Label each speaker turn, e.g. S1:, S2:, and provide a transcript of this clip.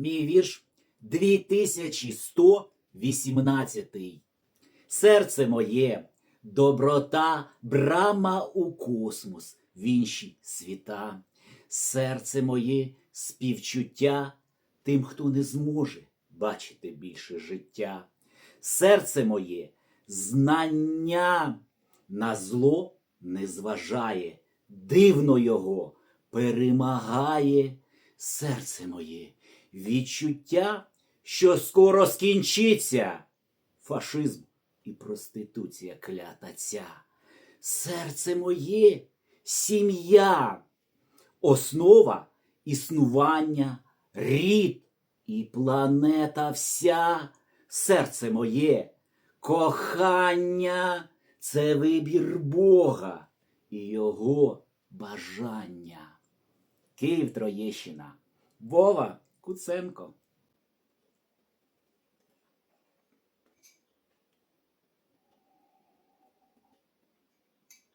S1: мій вірш 2118. Серце моє, доброта, брама у космос, в інші світа. Серце моє співчуття тим, хто не зможе бачити більше життя. Серце моє знання на зло не зважає, дивно його перемагає серце моє, відчуття, що скоро скінчиться. Фашизм і проституція клята ця. Серце моє сім'я, основа існування, рід і планета вся. Серце моє, кохання це вибір Бога і Його бажання. Київ Троєщина. Вова Куценко.